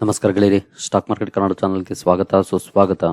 ನಮಸ್ಕಾರ ಗೆಳೆಯರಿ stock market Kannada ಚಾನಲ್ಗೆ ಸ್ವಾಗತ, ಸುಸ್ವಾಗತ.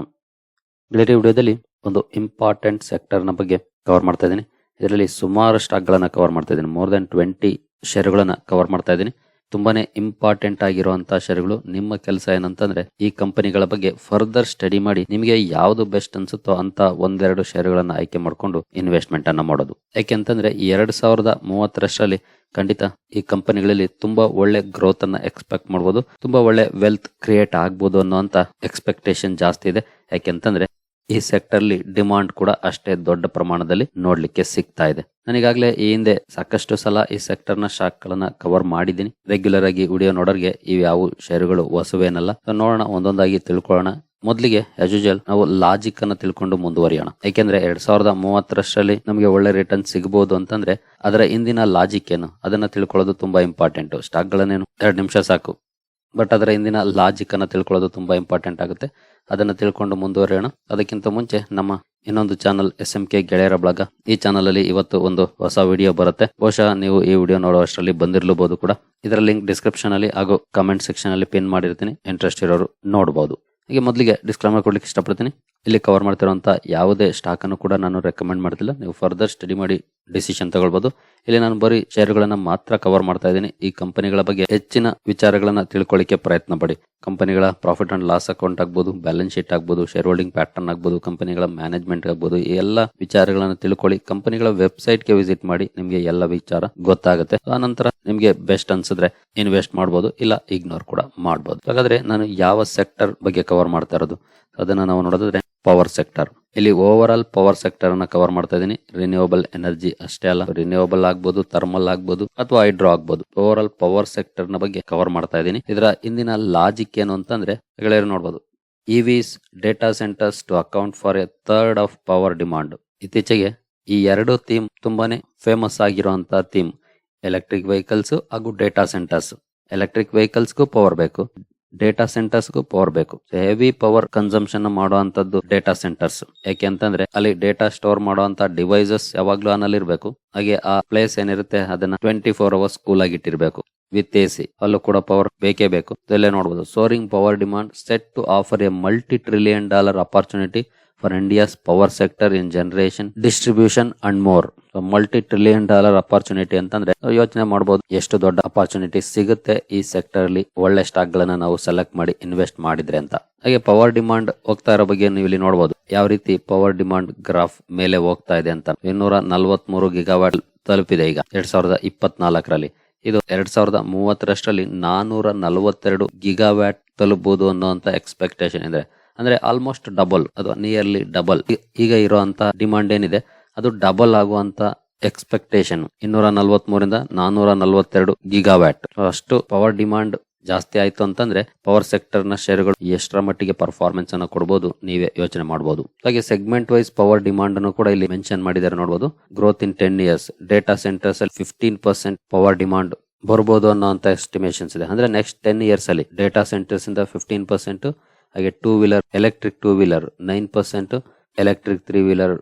ಗೆಳೆಯರಿ ವಿಡಿಯೋದಲ್ಲಿ ಒಂದು ಇಂಪಾರ್ಟೆಂಟ್ ಸೆಕ್ಟರ್ನ ಬಗ್ಗೆ ಕವರ್ ಮಾಡ್ತಾ ಇದ್ದೀನಿ. ಇದರಲ್ಲಿ ಸುಮಾರು ಸ್ಟಾಕ್ಗಳನ್ನು ಕವರ್ ಮಾಡ್ತಾ ಇದ್ದೀನಿ. ಮೋರ್ ದೆನ್ ಟ್ವೆಂಟಿ ಶೇರುಗಳನ್ನು ಕವರ್ ಮಾಡ್ತಾ ಇದ್ದೀನಿ. ತುಂಬಾನೇ ಇಂಪಾರ್ಟೆಂಟ್ ಆಗಿರುವಂತಹ ಶೇರುಗಳು ನಿಮ್ಮ ಕೆಲಸ ಏನಂತಂದ್ರೆ ಈ ಕಂಪನಿಗಳ ಬಗ್ಗೆ ಫರ್ದರ್ ಸ್ಟಡಿ ಮಾಡಿ ನಿಮಗೆ ಯಾವ್ದು ಬೆಸ್ಟ್ ಅನ್ಸುತ್ತೋ ಅಂತ ಒಂದೆರಡು ಶೇರ್ಗಳನ್ನ ಆಯ್ಕೆ ಮಾಡ್ಕೊಂಡು ಇನ್ವೆಸ್ಟ್ಮೆಂಟ್ ಅನ್ನ ಮಾಡೋದು. ಯಾಕೆಂತಂದ್ರೆ ಎರಡ್ ಸಾವಿರದ ಮೂವತ್ತರಷ್ಟರಲ್ಲಿ ಖಂಡಿತ ಈ ಕಂಪನಿಗಳಲ್ಲಿ ತುಂಬಾ ಒಳ್ಳೆ ಗ್ರೋತ್ ಅನ್ನ ಎಕ್ಸ್ಪೆಕ್ಟ್ ಮಾಡಬಹುದು ತುಂಬಾ ಒಳ್ಳೆ ವೆಲ್ತ್ ಕ್ರಿಯೇಟ್ ಆಗ್ಬೋದು ಅನ್ನೋಂತ ಎಕ್ಸ್ಪೆಕ್ಟೇಷನ್ ಜಾಸ್ತಿ ಇದೆ. ಯಾಕೆಂತಂದ್ರೆ ಈ ಸೆಕ್ಟರ್ ಅಲ್ಲಿ ಡಿಮಾಂಡ್ ಕೂಡ ಅಷ್ಟೇ ದೊಡ್ಡ ಪ್ರಮಾಣದಲ್ಲಿ ನೋಡ್ಲಿಕ್ಕೆ ಸಿಗ್ತಾ ಇದೆ. ನಾನೀಗಾಗಲೇ ಈ ಹಿಂದೆ ಸಾಕಷ್ಟು ಸಲ ಈ ಸೆಕ್ಟರ್ನ ಶಾಕ್ ಗಳನ್ನ ಕವರ್ ಮಾಡಿದ್ದೀನಿ. ರೆಗ್ಯುಲರ್ ಆಗಿ ವಿಡಿಯೋ ನೋಡೋರ್ಗೆ ಇವು ಯಾವ ಶೇರುಗಳು ಹೊಸವೇನಲ್ಲ. ನೋಡೋಣ, ಒಂದೊಂದಾಗಿ ತಿಳ್ಕೊಳ್ಳೋಣ. ಮೊದಲಿಗೆ ಯೂಶುವಲ್ ನಾವು ಲಾಜಿಕ್ ಅನ್ನ ತಿಳ್ಕೊಂಡು ಮುಂದುವರಿಯೋಣ. ಯಾಕೆಂದ್ರೆ ಎರಡ್ ಸಾವಿರದ ಮೂವತ್ತರಷ್ಟರಲ್ಲಿ ನಮಗೆ ಒಳ್ಳೆ ರಿಟರ್ನ್ ಸಿಗಬಹುದು ಅಂತಂದ್ರೆ, ಅದರ ಹಿಂದಿನ ಲಾಜಿಕ್ ಏನು? ಅದನ್ನ ತಿಳ್ಕೊಳ್ಳೋದು ತುಂಬಾ ಇಂಪಾರ್ಟೆಂಟ್ ಸ್ಟಾಕ್ ಗಳನ್ನೇನು? ಎರಡು ನಿಮಿಷ ಸಾಕು. ಬಟ್ ಅದರ ಹಿಂದಿನ ಲಾಜಿಕ್ ಅನ್ನ ತಿಳ್ಕೊಳ್ಳೋದು ತುಂಬಾ ಇಂಪಾರ್ಟೆಂಟ್ ಆಗುತ್ತೆ. ಅದನ್ನ ತಿಳ್ಕೊಂಡು ಮುಂದುವರಿಯೋಣ. ಅದಕ್ಕಿಂತ ಮುಂಚೆ ನಮ್ಮ ಇನ್ನೊಂದು ಚಾನಲ್ ಎಸ್ ಎಂ ಕೆ ಗೆಳೆಯರ ಬಳಗ, ಈ ಚಾನಲ್ ಅಲ್ಲಿ ಇವತ್ತು ಒಂದು ಹೊಸ ವಿಡಿಯೋ ಬರುತ್ತೆ. ಬಹುಶಃ ನೀವು ಈ ವಿಡಿಯೋ ನೋಡುವಷ್ಟರಲ್ಲಿ ಬಂದಿರಲೂಬಹುದು ಕೂಡ. ಇದರ ಲಿಂಕ್ ಡಿಸ್ಕ್ರಿಪ್ಷನ್ ಅಲ್ಲಿ ಹಾಗೂ ಕಮೆಂಟ್ ಸೆಕ್ಷನ್ ಅಲ್ಲಿ ಪಿನ್ ಮಾಡಿರ್ತೀನಿ. ಇಂಟ್ರೆಸ್ಟ್ ಇರೋರು ನೋಡಬಹುದು ಈಗ ಮೊದಲಿಗೆ ಡಿಸ್ಕ್ಲೈಮರ್ ಕೊಡ್ಲಿಕ್ಕೆ ಇಷ್ಟಪಡ್ತೀನಿ. ಇಲ್ಲಿ ಕವರ್ ಮಾಡ್ತಿರುವಂಥ ಯಾವುದೇ ಸ್ಟಾಕ್ ಅನ್ನು ಕೂಡ ನಾನು ರೆಕಮೆಂಡ್ ಮಾಡ್ತಿಲ್ಲ. ನೀವು ಫರ್ದರ್ ಸ್ಟಡಿ ಮಾಡಿ ಡಿಸಿಷನ್ ತಗೊಳ್ಬೋದು. ಇಲ್ಲಿ ನಾನು ಬರೀ ಶೇರ್ಗಳನ್ನ ಮಾತ್ರ ಕವರ್ ಮಾಡ್ತಾ ಇದ್ದೀನಿ. ಈ ಕಂಪನಿಗಳ ಬಗ್ಗೆ ಹೆಚ್ಚಿನ ವಿಚಾರಗಳನ್ನ ತಿಳ್ಕೊಳ್ಳಿಕ್ಕೆ ಪ್ರಯತ್ನ ಪಡಿ. ಕಂಪನಿಗಳ ಪ್ರಾಫಿಟ್ ಅಂಡ್ ಲಾಸ್ ಅಕೌಂಟ್ ಆಗ್ಬೋದು ಬ್ಯಾಲೆನ್ಸ್ ಶೀಟ್ ಆಗ್ಬೋದು ಶೇರ್ ಹೋಲ್ಡಿಂಗ್ ಪ್ಯಾಟರ್ನ್ ಆಗ್ಬೋದು ಕಂಪನಿಗಳ ಮ್ಯಾನೇಜ್ಮೆಂಟ್ ಆಗ್ಬೋದು, ಈ ಎಲ್ಲ ವಿಚಾರಗಳನ್ನ ತಿಳ್ಕೊಳ್ಳಿ. ಕಂಪನಿಗಳ ವೆಬ್ಸೈಟ್ಗೆ ವಿಸಿಟ್ ಮಾಡಿ ನಿಮಗೆ ಎಲ್ಲ ವಿಚಾರ ಗೊತ್ತಾಗುತ್ತೆ. ಆ ನಂತರ ನಿಮಗೆ ಬೆಸ್ಟ್ ಅನ್ಸಿದ್ರೆ ಇನ್ವೆಸ್ಟ್ ಮಾಡಬಹುದು ಇಲ್ಲ ಇಗ್ನೋರ್ ಕೂಡ ಮಾಡಬಹುದು ಹಾಗಾದ್ರೆ ನಾನು ಯಾವ ಸೆಕ್ಟರ್ ಬಗ್ಗೆ ಕವರ್ ಮಾಡ್ತಾ ಇರೋದು? ಅದನ್ನ ನಾವು ನೋಡೋದಾದ್ರೆ ಪವರ್ ಸೆಕ್ಟರ್ ಇಲ್ಲಿ ಓವರ್ ಆಲ್ ಪವರ್ ಸೆಕ್ಟರ್ ಅನ್ನ ಕವರ್ ಮಾಡ್ತಾ ಇದೀನಿ. ರಿನ್ಯೂವಬಲ್ ಎನರ್ಜಿ ಅಷ್ಟೇ ಅಲ್ಲ. ರಿನ್ಯೂವಬಲ್ ಆಗ್ಬೋದು ಥರ್ಮಲ್ ಆಗ್ಬೋದು, ಅಥವಾ ಹೈಡ್ರೋ ಆಗ್ಬೋದು. ಓವರ್ ಆಲ್ ಪವರ್ ಸೆಕ್ಟರ್ನ ಬಗ್ಗೆ ಕವರ್ ಮಾಡ್ತಾ ಇದೀನಿ. ಇದರ ಇಂದಿನ ಲಾಜಿಕ್ ಏನು ಅಂತಂದ್ರೆ, ಗೆಳೆಯರು ನೋಡಬಹುದು EVs data centres to account for a third of power demand ಇತ್ತೀಚೆಗೆ ಈ ಎರಡು ಥೀಮ್ ತುಂಬಾನೇ ಫೇಮಸ್ ಆಗಿರುವಂತಹ ಥೀಮ್ ಎಲೆಕ್ಟ್ರಿಕ್ ವೆಹಿಕಲ್ಸ್ ಹಾಗೂ ಡೇಟಾ ಸೆಂಟರ್ಸ್ ಎಲೆಕ್ಟ್ರಿಕ್ ವೆಹಿಕಲ್ಸ್ಗೂ ಪವರ್ ಬೇಕು. ಡೇಟಾ ಸೆಂಟರ್ಸ್ಗೂ ಪವರ್ ಬೇಕು. ಹೆವಿ ಪವರ್ ಕನ್ಸಂಪ್ಷನ್ ಮಾಡುವಂತದ್ದು ಡೇಟಾ ಸೆಂಟರ್ಸ್ ಯಾಕೆ ಅಂತಂದ್ರೆ, ಅಲ್ಲಿ ಡೇಟಾ ಸ್ಟೋರ್ ಮಾಡುವಂತ ಡಿವೈಸಸ್ ಯಾವಾಗ್ಲೂ ಇರಬೇಕು ಹಾಗೆ ಆ ಪ್ಲೇಸ್ ಏನಿರುತ್ತೆ, ಅದನ್ನ ಟ್ವೆಂಟಿ ಫೋರ್ ಅವರ್ಸ್ ಕೂಲ್ ಆಗಿ ಇಟ್ಟಿರ್ಬೇಕು. ವಿತ್ ಎ ಅಲ್ಲೂ ಕೂಡ ಪವರ್ ಬೇಕೇ ಬೇಕು. ಇದಲ್ಲೇ ನೋಡಬಹುದು soaring power demand set to offer a multi trillion dollar opportunity for India's power sector in generation distribution and more multi trillion dollar opportunity ಅಂತಂದ್ರೆ ಯೋಚನೆ ಮಾಡಬಹುದು ಎಷ್ಟು ದೊಡ್ಡ ಅಪರ್ಚುನಿಟಿ ಸಿಗುತ್ತೆ ಈ ಸೆಕ್ಟರ್ ಅಲ್ಲಿ ಒಳ್ಳೆ ಸ್ಟಾಕ್ ಗಳನ್ನ ನಾವು ಸೆಲೆಕ್ಟ್ ಮಾಡಿ ಇನ್ವೆಸ್ಟ್ ಮಾಡಿದ್ರೆ ಅಂತ. ಹಾಗೆ ಪವರ್ ಡಿಮಾಂಡ್ ಹೋಗ್ತಾ ಇರೋ ಬಗ್ಗೆ ನೀವು ಇಲ್ಲಿ ನೋಡಬಹುದು ಯಾವ ರೀತಿ ಪವರ್ ಡಿಮಾಂಡ್ ಗ್ರಾಫ್ ಮೇಲೆ ಹೋಗ್ತಾ ಇದೆ ಅಂತ. ಇನ್ನೂರ ನಲ್ವತ್ ಮೂರು ತಲುಪಿದೆ ಈಗ, ಎರಡ್ ಸಾವಿರದ ಇಪ್ಪತ್ನಾಲ್ಕರಲ್ಲಿ. ಇದು ಎರಡ್ ಸಾವಿರದ ಮೂವತ್ತರಷ್ಟರಲ್ಲಿ ನಾನೂರ ನಲವತ್ತೆರಡು ಗಿಗಾವ್ಯಾಟ್ ತಲುಪಬಹುದು ಅನ್ನೋಂತ ಎಕ್ಸ್ಪೆಕ್ಟೇಷನ್ ಇದೆ. ಅಂದ್ರೆ ಆಲ್ಮೋಸ್ಟ್ ಡಬಲ್ ಅಥವಾ ನಿಯರ್ಲಿ ಡಬಲ್ ಈಗ ಇರುವಂತ ಡಿಮಾಂಡ್ ಏನಿದೆ, ಅದು ಡಬಲ್ ಆಗುವಂತ ಎಕ್ಸ್ಪೆಕ್ಟೇಷನ್ ಇನ್ನೂರ ನಲವತ್ಮೂರಿಂದ ನಾನೂರ ನಲವತ್ತೆರಡು ಗಿಗಾವ್ಯಾಟ್. ಅಷ್ಟು ಪವರ್ ಡಿಮಾಂಡ್ ಜಾಸ್ತಿ ಆಯಿತು ಅಂತಂದ್ರೆ ಪವರ್ ಸೆಕ್ಟರ್ನ ಶೇರುಗಳು ಎಷ್ಟರ ಮಟ್ಟಿಗೆ ಪರ್ಫಾರ್ಮೆನ್ಸ್ ಅನ್ನು ಕೊಡಬಹುದು ನೀವೇ ಯೋಚನೆ ಮಾಡಬಹುದು ಹಾಗೆ ಸೆಗ್ಮೆಂಟ್ ವೈಸ್ ಪವರ್ ಡಿಮಾಂಡ್ ಅನ್ನು ಕೂಡ ಇಲ್ಲಿ ಮೆನ್ಷನ್ ಮಾಡಿದ್ದಾರೆ ನೋಡಬಹುದು growth in ten years data centres ಅಲ್ಲಿ ಫಿಫ್ಟೀನ್ ಪರ್ಸೆಂಟ್ ಪವರ್ ಡಿಮಾಂಡ್ ಬರಬಹುದು ಅನ್ನೋ ಎಸ್ಟಿಮೇಷನ್ಸ್ ಇದೆ. ಅಂದ್ರೆ ನೆಕ್ಸ್ಟ್ ಟೆನ್ ಇಯರ್ಸ್ ಅಲ್ಲಿ ಡೇಟಾ ಸೆಂಟರ್ಸ್ ಇಂದ ಫಿಫ್ಟೀನ್ ಪರ್ಸೆಂಟ್ ಹಾಗೆ two wheeler electric two wheeler nine percent electric three wheeler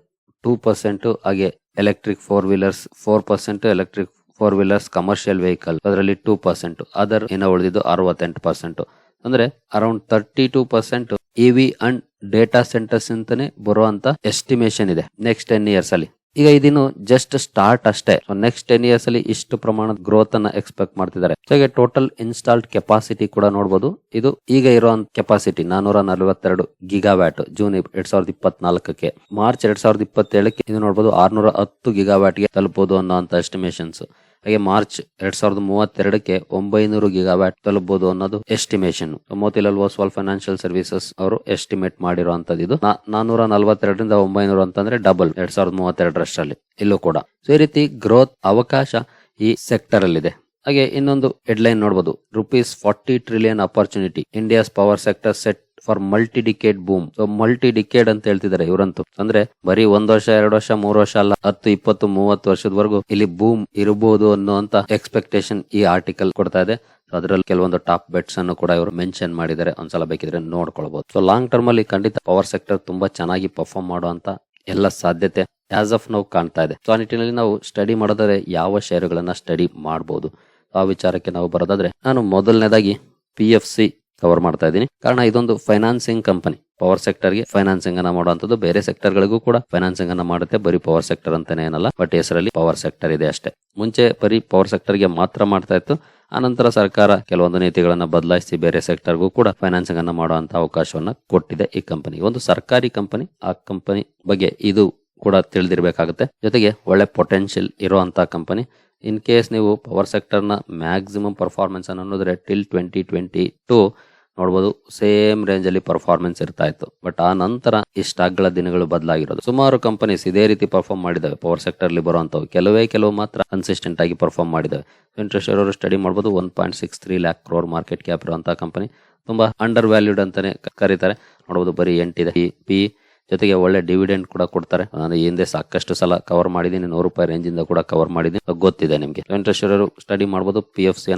two percent ಹಾಗೆ electric four wheelers four percent electric four wheelers commercial vehicle ಅದರಲ್ಲಿ two percent other ಏನೋ ಉಳಿದಿದ್ದು ಅರವತ್ತೆಂಟು percent ಅಂದ್ರೆ around thirty two percent EV and data centres ಅಂತಾನೆ ಬರುವಂತ estimation ಇದೆ next ten years ಅಲ್ಲಿ. ಈಗ ಇದನ್ನು ಜಸ್ಟ್ ಸ್ಟಾರ್ಟ್ ಅಷ್ಟೇ. ನೆಕ್ಸ್ಟ್ ಟೆನ್ ಇಯರ್ಸ್ ಅಲ್ಲಿ ಇಷ್ಟು ಪ್ರಮಾಣದ ಗ್ರೋತ್ ಅನ್ನ ಎಕ್ಸ್ಪೆಕ್ಟ್ ಮಾಡ್ತಿದ್ದಾರೆ. ಹಾಗೆ ಟೋಟಲ್ ಇನ್ಸ್ಟಾಲ್ಡ್ ಕೆಪಾಸಿಟಿ ಕೂಡ ನೋಡಬಹುದು ಇದು ಈಗ ಇರೋ ಕೆಪಾಸಿಟಿ ನಾನೂರ ನಲವತ್ತೆರಡು ಗಿಗಾವ್ಯಾಟ್ ಜೂನ್ ಎರಡ್ ಸಾವಿರದ ಇಪ್ಪತ್ನಾಲ್ಕಕ್ಕೆ. ಮಾರ್ಚ್ ಎರಡ್ ಸಾವಿರದ ಇಪ್ಪತ್ತೇಳಕ್ಕೆ ಇದು ನೋಡಬಹುದು ಆರ್ನೂರ ಹತ್ತು ಗಿಗಾವ್ಯಾಟ್ಗೆ ತಲುಪಬಹುದು ಅನ್ನೋ ಎಸ್ಟಿಮೇಷನ್ಸ್ ಹಾಗೆ ಮಾರ್ಚ್ ಎರಡ್ ಸಾವಿರದ ಮೂವತ್ತೆರಡಕ್ಕೆ ಒಂಬೈನೂರು ಗಿಗಾವ್ಯಾಟ್ ತಲುಪಬಹುದು ಅನ್ನೋದು ಎಸ್ಟಿಮೇಷನ್ ಮೋತಿಲಾಲ್ ಫೈನಾನ್ಷಿಯಲ್ ಸರ್ವಿಸಸ್ ಅವರು ಎಸ್ಟಿಮೇಟ್ ಮಾಡಿರುವಂತದ್ದು ಇದು. ನಾನೂರ ನಲವತ್ತೆರಡರಿಂದ ಒಂಬೈನೂರು ಅಂತಂದ್ರೆ ಡಬಲ್ ಎರಡ್ ಸಾವಿರದ ಮೂವತ್ತೆರಡರಷ್ಟರಲ್ಲಿ. ಇಲ್ಲೂ ಕೂಡ. ಸೊ ಈ ರೀತಿ ಗ್ರೋತ್ ಅವಕಾಶ ಈ ಸೆಕ್ಟರ್ ಅಲ್ಲಿ ಇದೆ ಹಾಗೆ ಇನ್ನೊಂದು ಹೆಡ್ಲೈನ್ ನೋಡಬಹುದು rupees forty trillion opportunity India's power sector set for multi decade boom so multi decade ಅಂತ ಹೇಳ್ತಿದ್ದಾರೆ ಇವರಂತೂ. ಅಂದ್ರೆ ಬರೀ ಒಂದ್ ವರ್ಷ, ಎರಡು ವರ್ಷ, ಮೂರು ವರ್ಷ ಅಲ್ಲ, ಹತ್ತು, ಇಪ್ಪತ್ತು, ಮೂವತ್ತು ವರ್ಷದವರೆಗೂ ಇಲ್ಲಿ ಬೂಮ್ ಇರಬಹುದು ಅನ್ನುವಂತ ಎಕ್ಸ್ಪೆಕ್ಟೇಷನ್ ಈ ಆರ್ಟಿಕಲ್ ಕೊಡ್ತಾ ಇದೆ. ಅದರಲ್ಲಿ ಕೆಲವೊಂದು ಟಾಪ್ ಬೆಟ್ಸ್ ಅನ್ನು ಕೂಡ ಇವರು ಮೆನ್ಷನ್ ಮಾಡಿದ್ದಾರೆ. ಒಂದ್ಸಲ ಬೇಕಿದ್ರೆ ನೋಡ್ಕೊಳ್ಬಹುದು ಸೊ ಲಾಂಗ್ ಟರ್ಮ್ ಅಲ್ಲಿ ಖಂಡಿತ ಪವರ್ ಸೆಕ್ಟರ್ ತುಂಬಾ ಚೆನ್ನಾಗಿ ಪರ್ಫಾರ್ಮ್ ಮಾಡುವಂತ ಎಲ್ಲ ಸಾಧ್ಯತೆ ಆಸ್ ಆಫ್ ನಾವು ಕಾಣ್ತಾ ಇದೆ. ಸೊ ಆ ನಿಟ್ಟಿನಲ್ಲಿ ನಾವು ಸ್ಟಡಿ ಮಾಡಿದ್ರೆ ಯಾವ ಶೇರುಗಳನ್ನ ಸ್ಟಡಿ ಮಾಡಬಹುದು ಆ ವಿಚಾರಕ್ಕೆ ನಾವು ಬರೋದಾದ್ರೆ ನಾನು ಮೊದಲನೇದಾಗಿ ಪಿ ಎಫ್ ಸಿ ಕವರ್ ಮಾಡ್ತಾ ಇದ್ದೀನಿ. ಕಾರಣ ಇದೊಂದು ಫೈನಾನ್ಸಿಂಗ್ ಕಂಪನಿ ಪವರ್ ಸೆಕ್ಟರ್ಗೆ ಫೈನಾನ್ಸಿಂಗ್ ಅನ್ನ ಮಾಡುವಂತದ್ದು ಬೇರೆ ಸೆಕ್ಟರ್ ಗಳಿಗೂ ಕೂಡ ಫೈನಾನ್ಸಿಂಗ್ ಅನ್ನ ಮಾಡುತ್ತೆ. ಬರೀ ಪವರ್ ಸೆಕ್ಟರ್ ಅಂತಾನೆ ಏನಲ್ಲ ಬಟ್ ಹೆಸರಲ್ಲಿ ಪವರ್ ಸೆಕ್ಟರ್ ಇದೆ ಅಷ್ಟೇ. ಮುಂಚೆ ಬರೀ ಪವರ್ ಸೆಕ್ಟರ್ಗೆ ಮಾತ್ರ ಮಾಡ್ತಾ ಇತ್ತು. ಆನಂತರ ಸರ್ಕಾರ ಕೆಲವೊಂದು ನೀತಿಗಳನ್ನ ಬದಲಾಯಿಸಿ ಬೇರೆ ಸೆಕ್ಟರ್ಗೂ ಕೂಡ ಫೈನಾನ್ಸಿಂಗ್ ಅನ್ನ ಮಾಡುವಂತ ಅವಕಾಶವನ್ನ ಕೊಟ್ಟಿದೆ ಈ ಕಂಪನಿ ಒಂದು ಸರ್ಕಾರಿ ಕಂಪನಿ ಆ ಕಂಪನಿ ಬಗ್ಗೆ ಇದು ಕೂಡ ತಿಳಿದಿರಬೇಕಾಗುತ್ತೆ. ಜೊತೆಗೆ ಒಳ್ಳೆ ಪೊಟೆನ್ಷಿಯಲ್ ಇರುವಂತ ಕಂಪನಿ ಇನ್ ಕೇಸ್ ನೀವು ಪವರ್ ಸೆಕ್ಟರ್ನ ಮ್ಯಾಕ್ಸಿಮಮ್ ಪರ್ಫಾರ್ಮೆನ್ಸ್ ಅನ್ನು ನೋಡಿದ್ರೆ ಟಿಲ್ ಟ್ವೆಂಟಿ ಟ್ವೆಂಟಿ ಟು ನೋಡ್ಬೋದು ಸೇಮ್ ರೇಂಜ್ ಅಲ್ಲಿ ಪರ್ಫಾರ್ಮೆನ್ಸ್ ಇರ್ತಾ ಇತ್ತು. ಬಟ್ ಆ ನಂತರ ಈ ಸ್ಟಾಕ್ಗಳ ದಿನಗಳು ಬದಲಾಗಿರೋದು. ಸುಮಾರು ಕಂಪನೀಸ್ ಇದೇ ರೀತಿ ಪರ್ಫಾರ್ಮ್ ಮಾಡಿದಾವೆ ಪವರ್ ಸೆಕ್ಟರ್ ಅಲ್ಲಿ ಬರುವಂತವು. ಕೆಲವೇ ಕೆಲವು ಮಾತ್ರ ಕನ್ಸಿಸ್ಟೆಂಟ್ ಆಗಿ ಪರ್ಫಾರ್ಮ್ ಮಾಡಿದಾವೆ ಇಂಟ್ರೆಸ್ಟ್ ಅವರು ಸ್ಟಡಿ ಮಾಡಬಹುದು one point six three lakh crore market cap ಇರುವಂತಹ ಕಂಪನಿ ತುಂಬಾ ಅಂಡರ್ ವ್ಯಾಲ್ಯೂಡ್ ಅಂತಾನೆ ಕರೀತಾರೆ. ನೋಡಬಹುದು ಬರೀ ಎಂಟಿದೆ. ಪಿ ಜೊತೆಗೆ ಒಳ್ಳೆ ಡಿವಿಡೆಂಡ್ ಕೂಡ ಕೊಡ್ತಾರೆ. ನಾನು ಹಿಂದೆ ಸಾಕಷ್ಟು ಸಲ ಕವರ್ ಮಾಡಿದ್ದೀನಿ, ನೂರು ರೂಪಾಯಿ ರೇಂಜ್ ಇಂದ ಕೂಡ ಕವರ್ ಮಾಡಿದ್ದೀನಿ. ಗೊತ್ತಿದೆ ನಿಮಗೆ. ಇಂಟ್ರೆಸ್ಟ್ ಸ್ಟಡಿ ಮಾಡಬಹುದು ಪಿ ಎಫ್ ಸಿ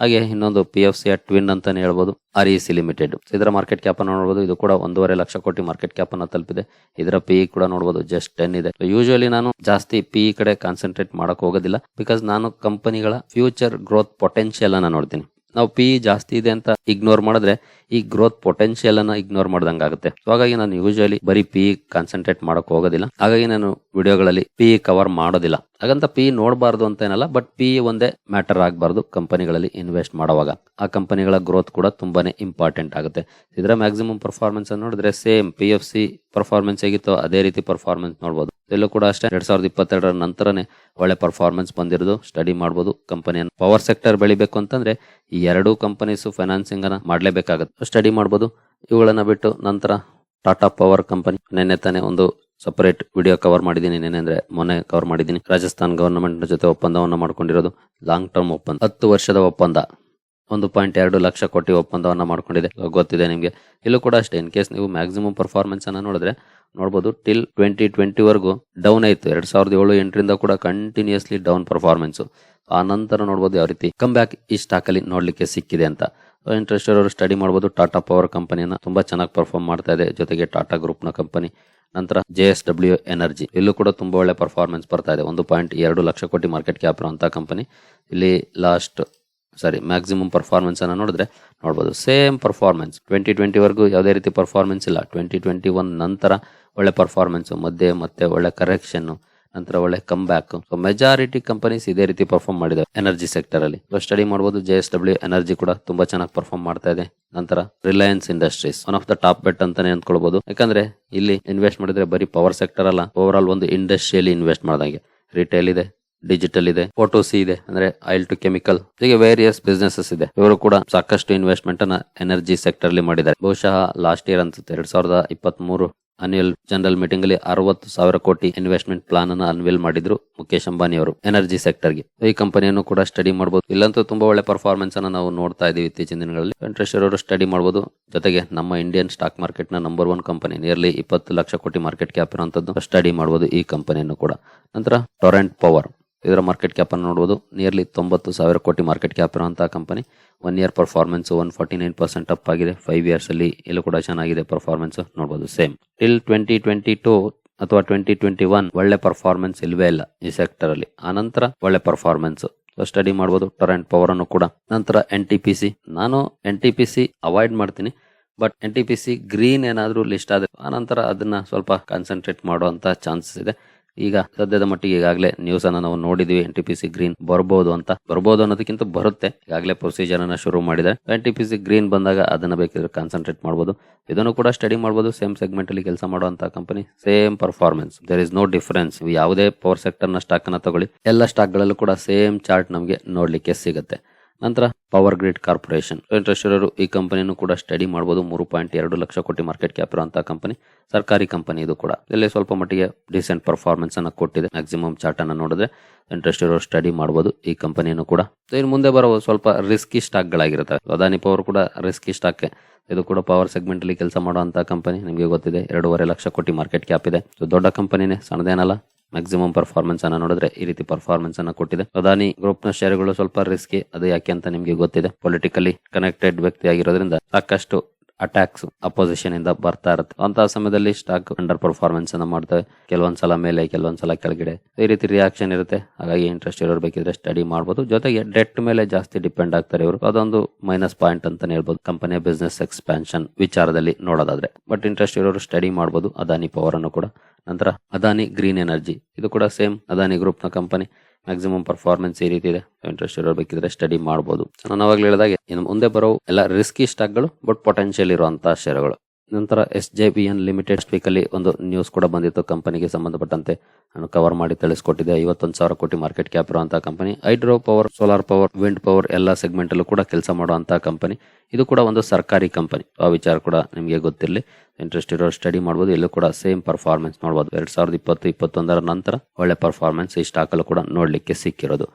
ಹಾಗೆ ಇನ್ನೊಂದು ಪಿ ಎಫ್ ಸಿ ಟ್ವಿನ್ ಅಂತಾನೆ ಹೇಳ್ಬೋದು ಆರ್ ಇ ಸಿ ಲಿಮಿಟೆಡ್ ಇದರ ಮಾರ್ಕೆಟ್ ಕ್ಯಾಪ್ ಅನ್ನು ನೋಡಬಹುದು ಇದು ಕೂಡ ಒಂದೂವರೆ ಲಕ್ಷ ಕೋಟಿ ಮಾರ್ಕೆಟ್ ಕ್ಯಾಪ್ ಅನ್ನು ತಲುಪಿದೆ. ಇದರ ಪಿ ಇ ಕೂಡ ನೋಡಬಹುದು ಜಸ್ಟ್ ಟೆನ್ ಇದೆ. ಯೂಶಲಿ ನಾನು ಜಾಸ್ತಿ ಪಿ ಇ ಕಡೆ ಕಾನ್ಸಂಟ್ರೇಟ್ ಮಾಡಕ್ ಹೋಗೋದಿಲ್ಲ. ಬಿಕಾಸ್ ನಾನು ಕಂಪನಿಗಳ ಫ್ಯೂಚರ್ ಗ್ರೋತ್ ಪೊಟೆನ್ಶಿಯಲ್ ಅನ್ನ ನೋಡ್ತೀನಿ. ನಾವು ಪಿ ಇ ಜಾಸ್ತಿ ಇದೆ ಅಂತ ಇಗ್ನೋರ್ ಮಾಡಿದ್ರೆ ಈ ಗ್ರೋತ್ ಪೊಟೆನ್ಶಿಯಲ್ ಅನ್ನ ಇಗ್ನೋರ್ ಮಾಡ್ದಂಗೆ ಆಗುತ್ತೆ. ಸೊ ಹಾಗಾಗಿ ನಾನು ಯೂಶುವಲಿ ಬರೀ ಪಿ ಕಾನ್ಸಂಟ್ರೇಟ್ ಮಾಡಕ್ ಹೋಗೋದಿಲ್ಲ. ಹಾಗಾಗಿ ನಾನು ವಿಡಿಯೋಗಳಲ್ಲಿ ಪಿ ಕವರ್ ಮಾಡೋದಿಲ್ಲ. ಹಾಗಂತ ಪಿ ನೋಡಬಾರ್ದು ಅಂತ ಏನಲ್ಲ ಬಟ್ ಪಿ ಒಂದೇ ಮ್ಯಾಟರ್ ಆಗಬಾರ್ದು ಕಂಪನಿಗಳಲ್ಲಿ ಇನ್ವೆಸ್ಟ್ ಮಾಡುವಾಗ. ಆ ಕಂಪನಿಗಳ ಗ್ರೋತ್ ಕೂಡ ತುಂಬಾನೇ ಇಂಪಾರ್ಟೆಂಟ್ ಆಗುತ್ತೆ. ಇದರ ಮ್ಯಾಕ್ಸಿಮಮ್ ಪರ್ಫಾರ್ಮೆನ್ಸ್ ನೋಡಿದ್ರೆ same P F C performance ಆಗಿತ್ತು ಅದೇ ರೀತಿ ಪರ್ಫಾರ್ಮೆನ್ಸ್ ನೋಡಬಹುದು ಎಲ್ಲೂ ಕೂಡ ಅಷ್ಟೇ, ಎರಡ್ ಸಾವಿರದ ಇಪ್ಪತ್ತೆರಡರ ನಂತರನೇ ಒಳ್ಳೆ ಪರ್ಫಾರ್ಮೆನ್ಸ್ ಬಂದಿರೋದು ಸ್ಟಡಿ ಮಾಡಬಹುದು ಕಂಪನಿಯನ್ನು ಪವರ್ ಸೆಕ್ಟರ್ ಬೆಳಿಬೇಕು ಅಂತಂದ್ರೆ ಈ ಎರಡೂ ಕಂಪನೀಸ್ ಫೈನಾನ್ಸಿಂಗ್ ಅನ್ನ ಮಾಡ್ಲೇಬೇಕಾಗುತ್ತೆ. ಸ್ಟಡಿ ಮಾಡ್ಬೋದು. ಇವುಗಳನ್ನು ಬಿಟ್ಟು ನಂತರ ಟಾಟಾ ಪವರ್ ಕಂಪನಿ ನಿನ್ನೆ ತಾನೇ ಒಂದು ಸಪರೇಟ್ ವಿಡಿಯೋ ಕವರ್ ಮಾಡಿದ್ದೀನಿ. ಅಂದ್ರೆ ಮೊನ್ನೆ ಕವರ್ ಮಾಡಿದ್ದೀನಿ. ರಾಜಸ್ಥಾನ್ ಗವರ್ನಮೆಂಟ್ ಜೊತೆ ಒಪ್ಪಂದವನ್ನು ಮಾಡ್ಕೊಂಡಿರೋದು. ಲಾಂಗ್ ಟರ್ಮ್ ಒಪ್ಪಂದ. ಹತ್ತು ವರ್ಷದ ಒಪ್ಪಂದ. ಒಂದು ಪಾಯಿಂಟ್ ಎರಡು ಲಕ್ಷ ಕೋಟಿ ಒಪ್ಪಂದವನ್ನು ಮಾಡ್ಕೊಂಡಿದೆ. ಗೊತ್ತಿದೆ ನಿಮಗೆ. ಇಲ್ಲೂ ಕೂಡ ಅಷ್ಟೇ ಇನ್ ಕೇಸ್ ನೀವು ಮ್ಯಾಕ್ಸಿಮಮ್ ಪರ್ಫಾರ್ಮೆನ್ಸ್ ಅನ್ನ ನೋಡಿದ್ರೆ ನೋಡ್ಬೋದು. ಟಿಲ್ ಟ್ವೆಂಟಿ ಟ್ವೆಂಟಿ ವರೆಗೂ ಡೌನ್ ಆಯಿತು. ಎರಡು ಸಾವಿರದ ಏಳು ಎಂಟರಿಂದ ಕೂಡ ಕಂಟಿನ್ಯೂಸ್ಲಿ ಡೌನ್ ಪರ್ಫಾರ್ಮೆನ್ಸು ಆ ನಂತರ ನೋಡ್ಬೋದು ಯಾವ ರೀತಿ ಕಮ್ ಬ್ಯಾಕ್ ಈ ಸ್ಟಾಕಲ್ಲಿ ನೋಡ್ಲಿಕ್ಕೆ ಸಿಕ್ಕಿದೆ ಅಂತ. ಇಂಟ್ರೆಸ್ಟ್ ಇರೋರು ಸ್ಟಡಿ ಮಾಡ್ಬೋದು. ಟಾಟಾ ಪವರ್ ಕಂಪನಿಯನ್ನ ತುಂಬಾ ಚೆನ್ನಾಗಿ ಪರ್ಫಾರ್ಮ್ ಮಾಡ್ತಾ ಇದೆ. ಜೊತೆಗೆ ಟಾಟಾ ಗ್ರೂಪ್ನ ಕಂಪನಿ ನಂತರ ಜೆ ಎಸ್ ಡಬ್ಲ್ಯೂ ಎನರ್ಜಿ ಇಲ್ಲೂ ಕೂಡ ತುಂಬಾ ಒಳ್ಳೆ ಪರ್ಫಾರ್ಮೆನ್ಸ್ ಬರ್ತಾ ಇದೆ. ಒಂದು ಪಾಯಿಂಟ್ ಎರಡು ಲಕ್ಷ ಕೋಟಿ ಮಾರ್ಕೆಟ್ ಕ್ಯಾಪ್ ಇರುವಂತಹ ಕಂಪನಿ ಇಲ್ಲಿ ಲಾಸ್ಟ್ ಸಾರಿ ಮ್ಯಾಕ್ಸಿಮಮ್ ಪರ್ಫಾರ್ಮೆನ್ಸ್ ಅನ್ನ ನೋಡಿದ್ರೆ ನೋಡ್ಬೋದು. ಸೇಮ್ ಪರ್ಫಾರ್ಮೆನ್ಸ್ ಟ್ವೆಂಟಿ ಟ್ವೆಂಟಿ ವರೆಗೂ ಯಾವುದೇ ರೀತಿ ಪರ್ಫಾರ್ಮೆನ್ಸ್ ಇಲ್ಲ. ಟ್ವೆಂಟಿ ಟ್ವೆಂಟಿ ಒನ್ ನಂತರ ಒಳ್ಳೆ ಪರ್ಫಾರ್ಮೆನ್ಸ್ ಮಧ್ಯೆ ಮತ್ತೆ ಒಳ್ಳೆ ಕರೆಕ್ಷನ್ ನಂತರ ಒಳ್ಳೆ come back so majority companies ಇದೇ ರೀತಿ ಪರ್ಫಾರ್ಮ್ ಮಾಡಿದೆ ಎನರ್ಜಿ ಸೆಕ್ಟರ್ ಅಲ್ಲಿ. ಸ್ಟಡಿ ಮಾಡಬಹುದು ಜೆ ಎಸ್ ಡಬ್ಲ್ಯೂ ಎನರ್ಜಿ ಕೂಡ ತುಂಬಾ ಚೆನ್ನಾಗಿ ಪರ್ಫಾರ್ಮ್ ಮಾಡ್ತಾ ಇದೆ. ನಂತರ Reliance Industries one of the top bet ಅಂತಾನೆ ಅಂದ್ಕೊಳ್ಬಹುದು ಯಾಕಂದ್ರೆ ಇಲ್ಲಿ ಇನ್ವೆಸ್ಟ್ ಮಾಡಿದ್ರೆ ಬರೀ ಪವರ್ ಸೆಕ್ಟರ್ ಅಲ್ಲ ಓವರ್ ಆಲ್ ಒಂದು ಇಂಡಸ್ಟ್ರಿಯಲ್ಲಿ ಇನ್ವೆಸ್ಟ್ ಮಾಡಿದಂಗೆ. ರಿಟೇಲ್ ಇದೆ ಡಿಜಿಟಲ್ ಇದೆ ಫೋಟೋಸಿ ಇದೆ, ಅಂದ್ರೆ ಆಯಿಲ್ ಟು ಕೆಮಿಕಲ್ ಹೀಗೆ ವೇರಿಯಸ್ ಬಿಸ್ನೆಸಸ್ ಇದೆ. ಇವರು ಕೂಡ ಸಾಕಷ್ಟು ಇನ್ವೆಸ್ಟ್ಮೆಂಟ್ ಅನ್ನ ಎನರ್ಜಿ ಸೆಕ್ಟರ್ ಅಲ್ಲಿ ಮಾಡಿದ್ದಾರೆ. ಬಹುಶಃ ಲಾಸ್ಟ್ ಇಯರ್ ಅನ್ಸುತ್ತೆ, ಎರಡ್ ಸಾವಿರದ ಇಪ್ಪತ್ತ್ ಮೂರು ಅನ್ಯುಯಲ್ ಜನರಲ್ ಮೀಟಿಂಗ್ ಅಲ್ಲಿ ಅರವತ್ತು ಸಾವಿರ ಕೋಟಿ ಇನ್ವೆಸ್ಟ್ಮೆಂಟ್ ಪ್ಲಾನ್ ಅನ್ನು ಅನ್ವೇಲ್ ಮಾಡಿದ್ರು ಮುಖೇಶ್ ಅಂಬಾನಿ ಅವರು ಎನರ್ಜಿ ಸೆಕ್ಟರ್ಗೆ. ಈ ಕಂಪನಿಯನ್ನು ಕೂಡ ಸ್ಟಡಿ ಮಾಡಬಹುದು ಇಲ್ಲಂತೂ ತುಂಬಾ ಒಳ್ಳೆ ಪರ್ಫಾರ್ಮೆನ್ಸ್ ಅನ್ನು ನಾವು ನೋಡ್ತಾ ಇದೀವಿ ಇತ್ತೀಚಿನ ದಿನಗಳಲ್ಲಿ. ಇಂಟ್ರೆಸ್ಟ್ ಅವರು ಸ್ಟಡಿ ಮಾಡಬಹುದು ಜೊತೆಗೆ ನಮ್ಮ ಇಂಡಿಯನ್ ಸ್ಟಾಕ್ ಮಾರ್ಕೆಟ್ನ ನಂಬರ್ ಒನ್ ಕಂಪನಿ ನಿಯರ್ಲಿ ಇಪ್ಪತ್ತು ಲಕ್ಷ ಕೋಟಿ ಮಾರ್ಕೆಟ್ ಕ್ಯಾಪ್ ಇರುವಂತದ್ದು ಸ್ಟಡಿ ಮಾಡಬಹುದು ಈ ಕಂಪನಿಯನ್ನು ಕೂಡ. ನಂತರ ಟೊರೆಂಟ್ ಪವರ್ ಇದರ ಮಾರ್ಕೆಟ್ ಕ್ಯಾಪ್ ಅನ್ನು ನೋಡಬಹುದು ನಿಯರ್ಲಿ ತೊಂಬತ್ತು ಸಾವಿರ ಕೋಟಿ ಮಾರ್ಕೆಟ್ ಕ್ಯಾಪ್ ಇರುವಂತಹ company one year performance one forty nine percent up ಆಗಿದೆ. ಫೈವ್ ಇಯರ್ಸ್ ಅಲ್ಲಿ ಇಲ್ಲೂ ಕೂಡ ಚೆನ್ನಾಗಿದೆ ಪರ್ಫಾರ್ಮೆನ್ಸ್ ನೋಡಬಹುದು same till twenty twenty two ಅಥವಾ ಟ್ವೆಂಟಿ ಟ್ವೆಂಟಿ ಒನ್ ಒಳ್ಳೆ ಪರ್ಫಾರ್ಮೆನ್ಸ್ ಇಲ್ವೇ ಇಲ್ಲ ಈ ಸೆಕ್ಟರ್ ಅಲ್ಲಿ. ಆನಂತರ ಒಳ್ಳೆ ಪರ್ಫಾರ್ಮೆನ್ಸ್ ಸ್ಟಡಿ ಮಾಡಬಹುದು ಟೊರೆಂಟ್ ಪವರ್ ಅನ್ನು ಕೂಡ. ನಂತರ ಎನ್ ಟಿ ಪಿ ಸಿ ನಾನು N T P C avoid ಮಾಡ್ತೀನಿ. But N T P C green ಏನಾದರೂ ಲಿಸ್ಟ್ ಆದ್ರೆ ಆನಂತರ ಅದನ್ನ ಸ್ವಲ್ಪ ಕಾನ್ಸಂಟ್ರೇಟ್ ಮಾಡುವಂತ ಚಾನ್ಸಸ್ ಇದೆ. ಈಗ ಸದ್ಯದ ಮಟ್ಟಿಗೆ ಈಗಾಗಲೇ ನ್ಯೂಸ್ ಅನ್ನ ನಾವು ನೋಡಿದೀವಿ. N T P C green ಬರಬಹುದು ಅಂತ. ಬರಬಹುದು ಅನ್ನೋದಕ್ಕಿಂತ ಬರುತ್ತೆ. ಈಗಾಗಲೇ ಪ್ರೊಸೀಜರ್ ಅನ್ನ ಶುರು ಮಾಡಿದೆ N T P C green ಬಂದಾಗ ಅದನ್ನ ಬೇಕಿದ್ರೆ ಕಾನ್ಸಂಟ್ರೇಟ್ ಮಾಡಬಹುದು ಇದನ್ನು ಕೂಡ ಸ್ಟಡಿ ಮಾಡಬಹುದು ಸೇಮ್ ಸೆಗ್ಮೆಂಟ್ ಅಲ್ಲಿ ಕೆಲಸ ಮಾಡುವಂತಹ company same performance there is no difference ಯಾವುದೇ ಪವರ್ ಸೆಕ್ಟರ್ನ ಸ್ಟಾಕ್ ಅನ್ನ ತಗೊಳ್ಳಿ. ಎಲ್ಲ ಸ್ಟಾಕ್ ಗಳಲ್ಲೂ ಕೂಡ ಸೇಮ್ ಚಾರ್ಟ್ ನಮಗೆ ನೋಡ್ಲಿಕ್ಕೆ ಸಿಗುತ್ತೆ. ನಂತರ ಪವರ್ ಗ್ರಿಡ್ ಕಾರ್ಪೊರೇಷನ್. ಇಂಟ್ರೆಸ್ಟ್ ಇರೋರು ಈ ಕಂಪನಿಯನ್ನು ಕೂಡ ಸ್ಟಡಿ ಮಾಡಬಹುದು ಮೂರು ಪಾಯಿಂಟ್ ಎರಡು ಲಕ್ಷ ಕೋಟಿ ಮಾರ್ಕೆಟ್ ಕ್ಯಾಪ್ ಇರುವಂತಹ ಕಂಪನಿ. ಸರ್ಕಾರಿ ಕಂಪನಿ ಇದು ಕೂಡ. ಇಲ್ಲಿ ಸ್ವಲ್ಪ ಮಟ್ಟಿಗೆ ಡಿಸೆಂಟ್ ಪರ್ಫಾರ್ಮೆನ್ಸ್ ಅನ್ನು ಕೊಟ್ಟಿದೆ. ಮ್ಯಾಕ್ಸಿಮಮ್ ಚಾರ್ಟ್ ಅನ್ನು ನೋಡಿದ್ರೆ ಇಂಟ್ರೆಸ್ಟ್ ಇರೋರು ಸ್ಟಡಿ ಮಾಡಬಹುದು ಈ ಕಂಪನಿಯನ್ನು ಕೂಡ. ಇನ್ನು ಮುಂದೆ ಬರುವ ಸ್ವಲ್ಪ ರಿಸ್ಕಿ ಸ್ಟಾಕ್ ಗಳಾಗಿರುತ್ತೆ. ಅದಾನಿ ಪವರ್ ಕೂಡ ರಿಸ್ಕಿ ಸ್ಟಾಕ್ ಇದು ಕೂಡ ಪವರ್ ಸೆಗ್ಮೆಂಟ್ ಅಲ್ಲಿ ಕೆಲಸ ಮಾಡುವಂತಹ ಕಂಪನಿ. ನಿಮಗೆ ಗೊತ್ತಿದೆ, ಎರಡೂವರೆ ಲಕ್ಷ ಕೋಟಿ ಮಾರ್ಕೆಟ್ ಕ್ಯಾಪ್ ಇದೆ. ದೊಡ್ಡ ಕಂಪನಿನೇ ಸಣ್ಣದೇನಲ್ಲ ಮ್ಯಾಕ್ಸಿಮಮ್ ಪರ್ಫಾರ್ಮೆನ್ಸ್ ಅನ್ನ ನೋಡಿದ್ರೆ ಈ ರೀತಿ ಪರ್ಫಾರ್ಮೆನ್ಸ್ ಅನ್ನ ಕೊಟ್ಟಿದೆ. ಅದಾನಿ ಗ್ರೂಪ್ನ ಶೇರ್ಗಳು ಸ್ವಲ್ಪ ರಿಸ್ಕಿ ಅದು ಯಾಕೆ ಅಂತ ನಿಮ್ಗೆ ಗೊತ್ತಿದೆ. ಪೊಲಿಟಿಕಲಿ ಕನೆಕ್ಟೆಡ್ ವ್ಯಕ್ತಿ ಆಗಿರೋದ್ರಿಂದ ಸಾಕಷ್ಟು ಅಟ್ಯಾಕ್ಸ್ ಅಪೋಸಿಷನ್ ಇಂದ ಬರ್ತಾ ಇರುತ್ತೆ. ಅಂತ ಸಮಯದಲ್ಲಿ ಸ್ಟಾಕ್ ಅಂಡರ್ ಪರ್ಫಾರ್ಮೆನ್ಸ್ ಅನ್ನ ಮಾಡ್ತವೆ. ಕೆಲವೊಂದ್ಸಲ ಮೇಲೆ ಕೆಲವೊಂದ್ಸಲ ಕೆಳಗಡೆ. ಈ ರೀತಿ ರಿಯಾಕ್ಷನ್ ಇರುತ್ತೆ. ಹಾಗಾಗಿ ಇಂಟ್ರೆಸ್ಟ್ ಇರೋರು ಬೇಕಿದ್ರೆ ಸ್ಟಡಿ ಮಾಡಬಹುದು ಜೊತೆಗೆ ಡೆಟ್ ಮೇಲೆ ಜಾಸ್ತಿ ಡಿಪೆಂಡ್ ಆಗ್ತಾರೆ ಇವರು. ಅದೊಂದು ಮೈನಸ್ ಪಾಯಿಂಟ್ ಅಂತಾನೆ ಹೇಳ್ಬೋದು. ಕಂಪನಿಯ ಬಿಸ್ನೆಸ್ ಎಕ್ಸ್ಪಾನ್ಷನ್ ವಿಚಾರದಲ್ಲಿ ನೋಡೋದಾದ್ರೆ. ಬಟ್ ಇಂಟ್ರೆಸ್ಟ್ ಇರೋರು ಸ್ಟಡಿ ಮಾಡಬಹುದು ಅದಾನಿ ಪವರ್ ಅನ್ನು ಕೂಡ. ನಂತರ ಅದಾನಿ ಗ್ರೀನ್ ಎನರ್ಜಿ ಇದು ಕೂಡ ಸೇಮ್ ಅದಾನಿ ಗ್ರೂಪ್ನ ಕಂಪನಿ ಮ್ಯಾಕ್ಸಿಮಮ್ ಪರ್ಫಾರ್ಮೆನ್ಸ್ ಈ ರೀತಿ ಇದೆ. ಇಂಟ್ರೆಸ್ಟ್ ಇರಬೇಕಿದ್ರೆ ಬೇಕಿದ್ರೆ ಸ್ಟಡಿ ಮಾಡಬಹುದು ನಾನು ಅವಾಗಲೇ ಹೇಳಿದಾಗೆ, ಇನ್ನು ಮುಂದೆ ಬರೋ ಎಲ್ಲ ರಿಸ್ಕಿ ಸ್ಟಾಕ್ಗಳು ಬಟ್ ಪೊಟೆನ್ಷಿಯಲ್ ಇರುವಂತಹ ಶೇರುಗಳು ನಂತರ S J B N limited specially ಒಂದು ನ್ಯೂಸ್ ಕೂಡ ಬಂದಿತ್ತು. ಕಂಪನಿಗೆ ಸಂಬಂಧಪಟ್ಟಂತೆ ನಾನು ಕವರ್ ಮಾಡಿ ತಿಳಿಸ್ಕೊಟ್ಟಿದ್ದೆ. ಐವತ್ತೊಂದು ಸಾವಿರ ಕೋಟಿ ಮಾರ್ಕೆಟ್ ಕ್ಯಾಪ್ ಇರುವಂತಹ company. Hydro power, solar power wind power ಎಲ್ಲ ಸೆಗ್ಮೆಂಟ್ ಅಲ್ಲೂ ಕೂಡ ಕೆಲಸ ಮಾಡುವಂತಹ ಕಂಪನಿ. ಇದು ಕೂಡ ಒಂದು ಸರ್ಕಾರಿ ಕಂಪನಿ. ಆ ವಿಚಾರ ಕೂಡ ನಿಮಗೆ ಗೊತ್ತಿರಲಿ. ಇಂಟ್ರೆಸ್ಟ್ ಇರೋ ಸ್ಟಡಿ ಮಾಡ್ಬೋದು. ಇಲ್ಲೂ ಕೂಡ ಸೇಮ್ ಪರ್ಫಾರ್ಮೆನ್ಸ್ ಮಾಡ್ಬೋದು ಎರಡು ಸಾವಿರದ ಇಪ್ಪತ್ತು, ಇಪ್ಪತ್ತೊಂದರ ನಂತರ ಒಳ್ಳೆ ಪರ್ಫಾರ್ಮೆನ್ಸ್ ಈ ಸ್ಟಾಕ್ ಅಲ್ಲೂ ಕೂಡ ನೋಡಲಿಕ್ಕೆ ಸಿಕ್ಕಿರೋದು.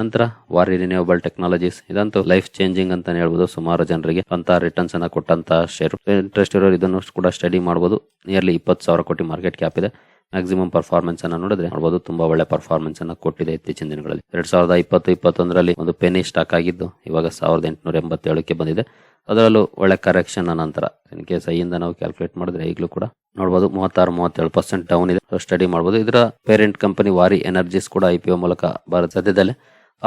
ನಂತರ ವಾರಿ ರಿನ್ಯೂವಬಲ್ ಟೆಕ್ನಾಲಜೀಸ್ ಇದಂತೂ ಲೈಫ್ ಚೇಂಜಿಂಗ್ ಅಂತ ಹೇಳ್ಬೋದು. ಸುಮಾರು ಜನರಿಗೆ ಅಂತ ರಿಟರ್ನ್ಸ್ ಅನ್ನ ಕೊಟ್ಟಂತ ಶೇರ್ ಇಂಟ್ರೆಸ್ಟ್ ಇರೋರು ಇದನ್ನು ಕೂಡ ಸ್ಟಡಿ ಮಾಡಬಹುದು ನಿಯರ್ಲಿ ಇಪ್ಪತ್ತು ಸಾವಿರ ಕೋಟಿ ಮಾರ್ಕೆಟ್ ಕ್ಯಾಪ್ ಇದೆ. ಮ್ಯಾಕ್ಸಿಮಮ್ ಪರ್ಫಾರ್ಮೆನ್ಸ್ ಅನ್ನ ನೋಡಿದ್ರೆ ನೋಡಬಹುದು ತುಂಬಾ ಒಳ್ಳೆ ಪರ್ಫಾರ್ಮೆನ್ಸ್ ಅನ್ನ ಕೊಟ್ಟಿದೆ ಇತ್ತೀಚಿನ ದಿನಗಳಲ್ಲಿ. ಎರಡ್ ಸಾವಿರದ ಇಪ್ಪತ್ತು, ಇಪ್ಪತ್ತೊಂದರಲ್ಲಿ ಒಂದು ಪೆನಿ ಸ್ಟಾಕ್ ಆಗಿದ್ದು, ಇವಾಗ ಸಾವಿರದ ಎಂಟುನೂರ ಎಂಬತ್ತೇಳಕ್ಕೆ ಬಂದಿದೆ. ಅದರಲ್ಲೂ ಒಳ್ಳೆ ಕರೆಕ್ಷನ್ ನಂತರ ಇನ್ ಕೇಸ್ ಐಯಿಂದ ನಾವು ಕ್ಯಾಲ್ಕುಲೇಟ್ ಮಾಡಿದ್ರೆ ಈಗಲೂ ಕೂಡ ನೋಡಬಹುದು ಮೂವತ್ತಾರು, ಮೂವತ್ತೇಳು ಪರ್ಸೆಂಟ್ ಡೌನ್ ಇದೆ. ಸ್ಟಡಿ ಮಾಡಬಹುದು ಇದರ ಪೇರೆಂಟ್ ಕಂಪನಿ ವಾರಿ ಎನರ್ಜೀಸ್ ಕೂಡ ಐ ಪಿ ಒ ಮೂಲಕ ಬರ ಸದ್ಯದಲ್ಲೇ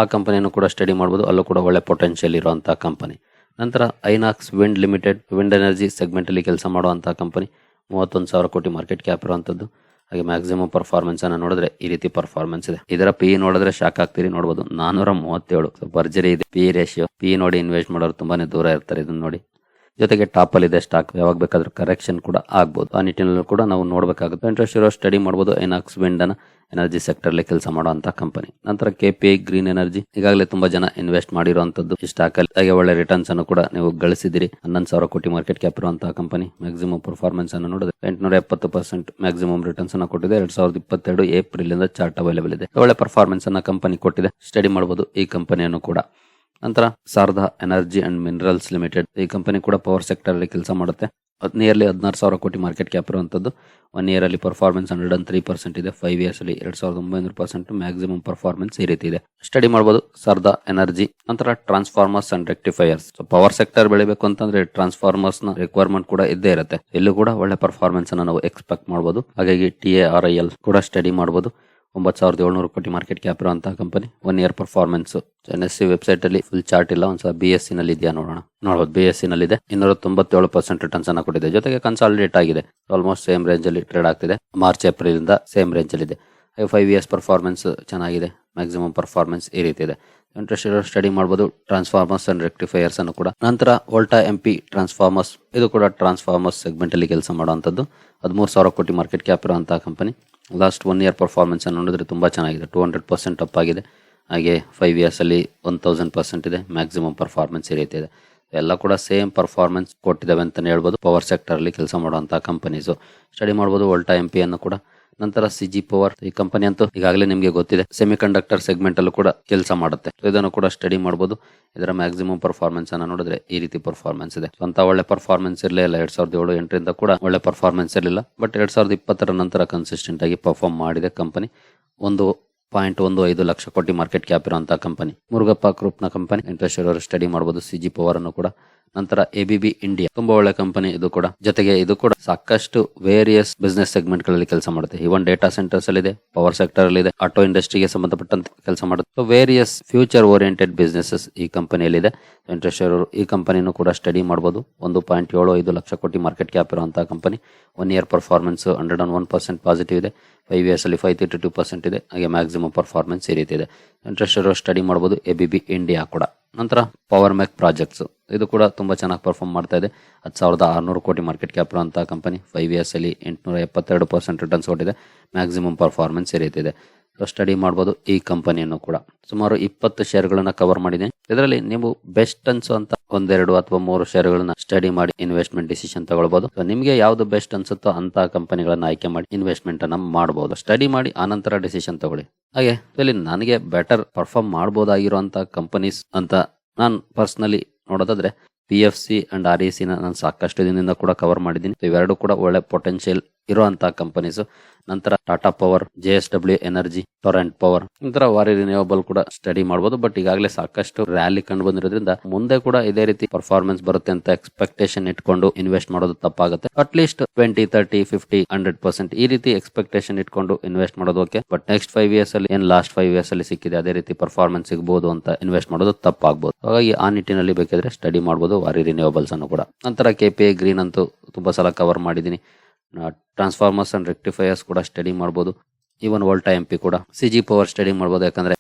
ಆ ಕಂಪನಿಯನ್ನು ಕೂಡ ಸ್ಟಡಿ ಮಾಡ್ಬೋದು. ಅಲ್ಲೂ ಕೂಡ ಒಳ್ಳೆ ಪೊಟೆನ್ಷಿಯಲ್ ಇರುವಂಥ ಕಂಪನಿ. ನಂತರ Inox wind limited, wind energy segment ಅಲ್ಲಿ ಕೆಲಸ ಮಾಡುವಂಥ ಕಂಪನಿ. ಮೂವತ್ತೊಂದು ಸಾವಿರ ಕೋಟಿ ಮಾರ್ಕೆಟ್ ಕ್ಯಾಪ್ ಇರುವಂತದ್ದು. ಹಾಗೆ ಮ್ಯಾಕ್ಸಿಮಮ್ ಪರ್ಫಾರ್ಮೆನ್ಸ್ ಅನ್ನ ನೋಡಿದ್ರೆ ಈ ರೀತಿ ಪರ್ಫಾರ್ಮೆನ್ಸ್ ಇದೆ. ಇದರ ಪಿ ನೋಡಿದ್ರೆ ಶಾಕ್ ಆಗ್ತೀರಿ ನೋಡಬಹುದು ನಾನೂರ ಮೂವತ್ತೇಳು ಭರ್ಜರಿ ಇದೆ. ಪಿ ರೇಷಿಯೋ ಪಿ ನೋಡಿ ಇನ್ವೆಸ್ಟ್ ಮಾಡೋರು ತುಂಬಾನೇ ದೂರ ಇರ್ತಾರೆ ಇದನ್ನ ನೋಡಿ. ಜೊತೆಗೆ ಟಾಪ್ ಅಲ್ಲಿ ಇದೆ ಸ್ಟಾಕ್ ಯಾವಾಗ ಬೇಕಾದ್ರೂ ಕರೆಕ್ಷನ್ ಕೂಡ ಆಗ್ಬೋದು. ಆ ನಿಟ್ಟಿನಲ್ಲೂ ಕೂಡ ನಾವು ನೋಡಬೇಕಾಗುತ್ತೆ. ಇಂಟ್ರೆಸ್ಟ್ ಇರೋ ಸ್ಟಡಿ ಮಾಡಬಹುದು ಐನಾಕ್ಸ್ ವಿಂಡ್ ಅನ್ನ ಎನರ್ಜಿ ಸೆಕ್ಟರ್ ಅಲ್ಲಿ ಕೆಲಸ ಮಾಡುವಂತಹ ಕಂಪನಿ ನಂತರ ಕೆಪಿಐ ಗ್ರೀನ್ ಎನರ್ಜಿ ಈಗಾಗಲೇ ತುಂಬಾ ಜನ ಇನ್ವೆಸ್ಟ್ ಮಾಡಿರುವಂತದ್ದು ಸ್ಟಾಕ್ ಅಲ್ಲಿ. ಹಾಗೆ ಒಳ್ಳೆ ರಿಟರ್ನ್ಸ್ ಅನ್ನು ಕೂಡ ನೀವು ಗಳಿಸಿದಿರಿ ಹನ್ನೊಂದು ಸಾವಿರ ಕೋಟಿ ಮಾರ್ಕೆಟ್ ಕ್ಯಾಪ್ ಇರುವಂತಹ ಕಂಪನಿ ಮ್ಯಾಕ್ಸಿಮಮ್ ಪರ್ಫಾರ್ಮೆನ್ಸ್ ಅನ್ನು ನೋಡಿದ್ರೆ ಎಂಟುನೂರ ಎಪ್ಪತ್ತು ಪರ್ಸೆಂಟ್ ಮ್ಯಾಕ್ಸಿಮಮ್ ರಿಟರ್ನ್ಸ್ ಅನ್ನು ಕೊಟ್ಟಿದೆ. ಎರಡ್ ಸಾವಿರದ ಇಪ್ಪತ್ತೆರಡು ಏಪ್ರಿಲ್ ಇಂದ ಚಾರ್ಟ್ ಅವೈಲೇಬಲ್ ಇದೆ. ಒಳ್ಳೆ ಪರ್ಫಾರ್ಮೆನ್ಸ್ ಅನ್ನ ಕಂಪನಿ ಕೊಟ್ಟಿದೆ. ಸ್ಟಡಿ ಮಾಡಬಹುದು ಈ ಕಂಪನಿಯನ್ನು ಕೂಡ. ನಂತರ Sharda energy and minerals limited ಈ ಕಂಪನಿ ಕೂಡ ಪವರ್ ಸೆಕ್ಟರ್ ಅಲ್ಲಿ ಕೆಲಸ ಮಾಡುತ್ತೆ. ನಿಯರ್ಲಿ ಹದಿನಾರು ಸಾವಿರ ಕೋಟಿ ಮಾರ್ಕೆಟ್ ಕ್ಯಾಪ್ ಇರುವಂಥದ್ದು ಒನ್ ಇಯರ್ ಅಲ್ಲಿ performance hundred and three percent ಇದೆ. ಫೈವ್ ಇಯರ್ಸ್ ಅಲ್ಲಿ ಎರಡ್ ಸಾವಿರದ ಒಂಬೈನೂರು ಪರ್ಸೆಂಟ್ ಮ್ಯಾಕ್ಸಿಮಮ್ ಪರ್ಫಾರ್ಮೆನ್ಸ್ ಈ ರೀತಿ ಇದೆ. ಸ್ಟಡಿ ಮಾಡಬಹುದು ಸರ್ದಾ ಎನರ್ಜಿ ನಂತರ transformers and rectifiers power sector ಬೆಳಿಬೇಕು ಅಂತಂದ್ರೆ ಟ್ರಾನ್ಸ್ಫಾರ್ಮರ್ಸ್ನ ರಿಕ್ವೈರ್ಮೆಂಟ್ ಕೂಡ ಇದ್ದೇ ಇರುತ್ತೆ. ಇಲ್ಲೂ ಕೂಡ ಒಳ್ಳೆ ಪರ್ಫಾರ್ಮೆನ್ಸ್ ಅನ್ನ ನಾವು ಎಕ್ಸ್ಪೆಕ್ಟ್ ಮಾಡಬಹುದು ಹಾಗಾಗಿ T A R I L ಕೂಡ ಸ್ಟಡಿ ಮಾಡಬಹುದು ಒಂಬತ್ತು ಸಾವಿರದ ಏಳ್ನೂರು ಕೋಟಿ ಮಾರ್ಕೆಟ್ ಕ್ಯಾಪ್ ಇರುವಂತಹ company, one year performance N S C website ಅಲ್ಲಿ ಫುಲ್ ಚಾರ್ಟ್ ಇಲ್ಲ, ಒಂದ್ಸಲ ಬಿ ಎಸ್ ಸಿ ನಲ್ಲಿ ಇದೆಯಾ ನೋಡೋಣ. ನೋಡಬಹುದು ಬಿ ಎಸ್ ಸಿ ನಲ್ಲಿ ಇದೆ ಇನ್ನೂರ ತೊಂಬತ್ತೇಳು ಪರ್ಸೆಂಟ್ ರಿಟರ್ನ್ಸ್ ಅನ್ನ ಕೊಟ್ಟಿದೆ. ಜೊತೆಗೆ ಕನ್ಸಾಲಿಡೇಟ್ ಆಗಿದೆ. ಆಲ್ಮೋಸ್ಟ್ ಸೇಮ್ ರೇಂಜ್ ಅಲ್ಲಿ ಟ್ರೇಡ್ ಆಗ್ತಿದೆ. ಮಾರ್ಚ್ ಏಪ್ರಿಲ್ ಇಂದ ಸೇಮ್ ರೇಂಜ್ ಅಲ್ಲಿ ಇದೆ. ಫೈವ್ ಇಯರ್ಸ್ ಪರ್ಫಾರ್ಮೆನ್ಸ್ ಚೆನ್ನಾಗಿದೆ. ಮ್ಯಾಕ್ಸಿಮಮ್ ಪರ್ಫಾರ್ಮೆನ್ಸ್ ಈ ರೀತಿ ಇದೆ. ಇಂಟ್ರೆಸ್ಟ್ ಇರೋ ಸ್ಟಡಿ ಮಾಡಬಹುದು ಟ್ರಾನ್ಸ್ಫಾರ್ಮರ್ಸ್ ಅಂಡ್ ರೆಕ್ಟಿಫೈಯರ್ಸ್ ಅನ್ನು ಕೂಡ. ನಂತರ ವೋಲ್ಟಾ ಎಂ ಪಿ ಟ್ರಾನ್ಸ್ಫಾರ್ಮರ್ಸ್ ಇದು ಕೂಡ ಟ್ರಾನ್ಸ್ಫಾರ್ಮರ್ಸ್ ಸೆಗ್ಮೆಂಟ್ ಅಲ್ಲಿ ಕೆಲಸ ಮಾಡುವಂಥದ್ದು. ಹದಿಮೂರು ಸಾವಿರ ಕೋಟಿ ಮಾರ್ಕೆಟ್ ಕ್ಯಾಪ್ ಇರುವಂತಹ company. Last one year performance ಅನ್ನು ನೋಡಿದ್ರೆ ತುಂಬ ಚೆನ್ನಾಗಿದೆ. ಟೂ ಹಂಡ್ರೆಡ್ ಪರ್ಸೆಂಟ್ ಅಪ್ ಆಗಿದೆ. ಹಾಗೆ ಫೈವ್ ಇಯರ್ಸಲ್ಲಿ ಒನ್ ತೌಸಂಡ್ ಪರ್ಸೆಂಟ್ ಇದೆ. ಮ್ಯಾಕ್ಸಿಮಮ್ ಪರ್ಫಾರ್ಮೆನ್ಸ್ ಈ ರೀತಿ ಇದೆ. ಎಲ್ಲ ಕೂಡ ಸೇಮ್ ಪರ್ಫಾರ್ಮೆನ್ಸ್ ಕೊಟ್ಟಿದ್ದಾವೆ ಅಂತಲೇ ಹೇಳ್ಬೋದು. ಪವರ್ ಸೆಕ್ಟರಲ್ಲಿ ಕೆಲಸ ಮಾಡುವಂಥ ಕಂಪನೀಸು ಸ್ಟಡಿ ಮಾಡ್ಬೋದು. ವೋಲ್ಟಾ ಎಂ ಪಿಯನ್ನು ಕೂಡ ನಂತರ ಸಿ ಜಿ ಪವರ್ ಈ ಕಂಪನಿ ಅಂತೂ ಈಗಾಗಲೇ ನಿಮಗೆ ಗೊತ್ತಿದೆ ಸೆಮಿ ಕಂಡಕ್ಟರ್ ಸೆಗ್ಮೆಂಟ್ ಅಲ್ಲೂ ಕೂಡ ಕೆಲಸ ಮಾಡುತ್ತೆ. ಇದನ್ನು ಕೂಡ ಸ್ಟಡಿ ಮಾಡಬಹುದು ಇದರ ಮ್ಯಾಕ್ಸಿಮಮ್ ಪರ್ಫಾರ್ಮೆನ್ಸ್ ಅನ್ನ ನೋಡಿದ್ರೆ ಈ ರೀತಿ ಪರ್ಫಾರ್ಮೆನ್ಸ್ ಇದೆ. ಸ್ವಂತ ಒಳ್ಳೆ ಪರ್ಫಾರ್ಮೆನ್ಸ್ ಇರಲಿಲ್ಲ ಎರಡ್ ಸಾವಿರದ ಏಳು ಎಂಟರಿಂದ ಕೂಡ ಒಳ್ಳೆ ಪರ್ಫಾರ್ಮೆನ್ಸ್ ಇರಲಿಲ್ಲ. ಬಟ್ ಎರಡ್ ಸಾವಿರದ ಇಪ್ಪತ್ತರ ನಂತರ ಕನ್ಸಿಸ್ಟೆಂಟ್ ಆಗಿ ಪರ್ಫಾರ್ಮ್ ಮಾಡಿದೆ ಕಂಪನಿ ಒಂದು ಪಾಯಿಂಟ್ ಒಂದು ಐದು ಲಕ್ಷ ಕೋಟಿ ಮಾರ್ಕೆಟ್ ಕ್ಯಾಪ್ ಇರುವಂತಹ ಕಂಪನಿ ಮುರುಗಪ್ಪ ಗ್ರೂಪ್ನ ಕಂಪನಿ ಇಂಟ್ರೆಸ್ಟ್ ಇರೋರು ಸ್ಟಡಿ ಮಾಡಬಹುದು ಸಿ ಜಿ ಪವರ್ ಅನ್ನು ಕೂಡ. ನಂತರ ಎಬಿಬಿ ಇಂಡಿಯಾ ತುಂಬಾ ಒಳ್ಳೆ ಕಂಪನಿ ಇದು ಕೂಡ. ಜೊತೆಗೆ ಇದು ಕೂಡ ಸಾಕಷ್ಟು ವೇರಿಯಸ್ ಬಿಸ್ನೆಸ್ ಸೆಗ್ಮೆಂಟ್ಗಳಲ್ಲಿ ಕೆಲಸ ಮಾಡುತ್ತೆ. ಇವನ್ ಡೇಟಾ ಸೆಂಟರ್ಸ್ ಅಲ್ಲಿ ಇದೆ ಪವರ್ ಸೆಕ್ಟರ್ ಅಲ್ಲಿ ಇದೆ ಆಟೋ ಇಂಡಸ್ಟ್ರಿಗೆ ಸಂಬಂಧಪಟ್ಟಂತೆ ಕೆಲಸ ಮಾಡುತ್ತೆ. ವೇರಿಯಸ್ ಫ್ಯೂಚರ್ ಓರಿಯೆಂಟೆಡ್ ಬಿಸ್ನೆಸಸ್ ಈ ಕಂಪನಿಯಲ್ಲಿ ಇದೆ ಇಂಟ್ರೆಸ್ಟ್ ಅವರು ಈ ಕಂಪನಿನೂ ಕೂಡ ಸ್ಟಡಿ ಮಾಡಬಹುದು ಒಂದು ಪಾಯಿಂಟ್ ಏಳು ಐದು ಲಕ್ಷ ಕೋಟಿ ಮಾರ್ಕೆಟ್ ಕ್ಯಾಪ್ ಇರುವಂತಹ company one year performance hundred and one percent positive ಇದೆ. ಫೈವ್ ಇಯರ್ಸ್ ಅಲ್ಲಿ ಫೈವ್ ತರ್ಟಿ ಟೂ ಪರ್ಸೆಂಟ್ ಇದೆ. ಹಾಗೆ ಮ್ಯಾಕ್ಸಿಮಮ್ ಪರ್ಫಾರ್ಮೆನ್ಸ್ ಈ ರೀತಿ ಇದೆ. ಇಂಟ್ರೆಸ್ಟ್ ಸ್ಟಡಿ ಮಾಡಬಹುದು ಎಬಿಬಿ ಇಂಡಿಯಾ ಕೂಡ. ನಂತರ ಪವರ್ ಮ್ಯಾಕ್ ಪ್ರಾಜೆಕ್ಟ್ಸ್ ಇದು ಕೂಡ ತುಂಬ ಚೆನ್ನಾಗಿ ಪರ್ಫಾರ್ಮ್ ಮಾಡ್ತಾ ಇದೆ. ಹತ್ತು ಸಾವಿರದ ಆರುನೂರು ಕೋಟಿ ಮಾರ್ಕೆಟ್ ಕ್ಯಾಪ್ ಇರುವಂಥ ಕಂಪನಿ ಫೈವ್ ಇಯರ್ಸ್ ಅಲ್ಲಿ ಎಂಟುನೂರ ಎಪ್ಪತ್ತೆರಡು ಪರ್ಸೆಂಟ್ ರಿಟರ್ನ್ಸ್ ಕೊಟ್ಟಿದೆ. ಮ್ಯಾಕ್ಸಿಮಮ್ ಪರ್ಫಾರ್ಮೆನ್ಸ್ ಈ ಸೊ ಸ್ಟಡಿ ಮಾಡ್ಬೋದು ಈ ಕಂಪನಿಯನ್ನು ಕೂಡ. ಸುಮಾರು ಇಪ್ಪತ್ತು ಶೇರ್ಗಳನ್ನು ಕವರ್ ಮಾಡಿದೆ. ಇದರಲ್ಲಿ ನೀವು ಬೆಸ್ಟ್ ಅನ್ಸುವಂತ ಒಂದೆರಡು ಅಥವಾ ಮೂರು ಶೇರ್ಗಳನ್ನ ಸ್ಟಡಿ ಮಾಡಿ ಇನ್ವೆಸ್ಟ್ಮೆಂಟ್ ಡಿಸಿಷನ್ ತಗೊಳ್ಬಹುದು ನಿಮಗೆ ಯಾವ್ದು ಬೆಸ್ಟ್ ಅನ್ಸುತ್ತೋ ಅಂತ ಕಂಪನಿಗಳನ್ನ ಆಯ್ಕೆ ಮಾಡಿ ಇನ್ವೆಸ್ಟ್ಮೆಂಟ್ ಅನ್ನ ಮಾಡಬಹುದು ಸ್ಟಡಿ ಮಾಡಿ ಆನಂತರ ಡಿಸಿಷನ್ ತಗೊಳ್ಳಿ. ಹಾಗೆ ಇಲ್ಲಿ ನನಗೆ ಬೆಟರ್ ಪರ್ಫಾರ್ಮ್ ಮಾಡಬಹುದಾಗಿರುವಂತಹ ಕಂಪನೀಸ್ ಅಂತ ನಾನು ಪರ್ಸನಲಿ ನೋಡೋದಾದ್ರೆ P F C and R E C ನಾನು ಸಾಕಷ್ಟು ದಿನದಿಂದ ಕೂಡ ಕವರ್ ಮಾಡಿದ್ದೀನಿ. ಇವೆರಡು ಕೂಡ ಒಳ್ಳೆ ಪೊಟೆನ್ಶಿಯಲ್ ಇರುವಂತಹ ಕಂಪನೀಸ್ ನಂತರ Tata power J S W energy Torrent power ನಂತರ ವಾರಿ ರಿನ್ಯೂವಬಲ್ ಕೂಡ ಸ್ಟಡಿ ಮಾಡಬಹುದು ಬಟ್ ಈಗಾಗಲೇ ಸಾಕಷ್ಟು ರ್ಯಾಲಿ ಕಂಡು ಬಂದಿರೋದ್ರಿಂದ ಮುಂದೆ ಕೂಡ ಇದೇ ರೀತಿ ಪರ್ಫಾರ್ಮೆನ್ಸ್ ಬರುತ್ತೆ ಅಂತ ಎಕ್ಸ್ಪೆಕ್ಟೇಷನ್ ಇಟ್ಕೊಂಡು ಇನ್ವೆಸ್ಟ್ ಮಾಡೋದು ತಪ್ಪಾಗುತ್ತೆ. At least twenty thirty fifty hundred percent ಈ ರೀತಿ ಎಕ್ಸ್ಪೆಕ್ಟೇಷನ್ ಇಟ್ಕೊಂಡು ಇನ್ವೆಸ್ಟ್ ಮಾಡೋದಕ್ಕೆ ಬಟ್ ನೆಕ್ಸ್ಟ್ ಫೈವ್ ಇಯರ್ಸ್ ಅಲ್ಲಿ ಏನ್ ಲಾಸ್ಟ್ ಫೈವ್ ಇಯರ್ಸ್ ಅಲ್ಲಿ ಸಿಕ್ಕಿದೆ, ಅದೇ ರೀತಿ ಪರ್ಫಾರ್ಮೆನ್ಸ್ ಸಿಗಬಹುದು ಅಂತ ಇನ್ವೆಸ್ಟ್ ಮಾಡೋದು ತಪ್ಪಾಗಬಹುದು ಹಾಗಾಗಿ ಆ ನಿಟ್ಟಿನಲ್ಲಿ ಬೇಕಾದ್ರೆ ಸ್ಟಡಿ ಮಾಡಬಹುದು ವಾರಿ ರಿನ್ಯೂವಬಲ್ಸ್ ಅನ್ನು ಕೂಡ. ನಂತರ ಕೆ ಪಿ ಐ ಗ್ರೀನ್ ಅಂತೂ ತುಂಬಾ ಸಲ ಕವರ್ ಮಾಡಿದ್ದೀನಿ. ಟ್ರಾನ್ಸ್ಫಾರ್ಮರ್ಸ್ ಅಂಡ್ ರೆಕ್ಟಿಫೈಯರ್ಸ್ ಕೂಡ ಸ್ಟಡಿ ಮಾಡಬಹುದು ಈವನ್ ವೋಲ್ಟಾ ಎಂ ಪಿ ಕೂಡ. ಸಿ ಜಿ ಪವರ್ ಸ್ಟಡಿ ಮಾಡಬಹುದು ಯಾಕಂದ್ರೆ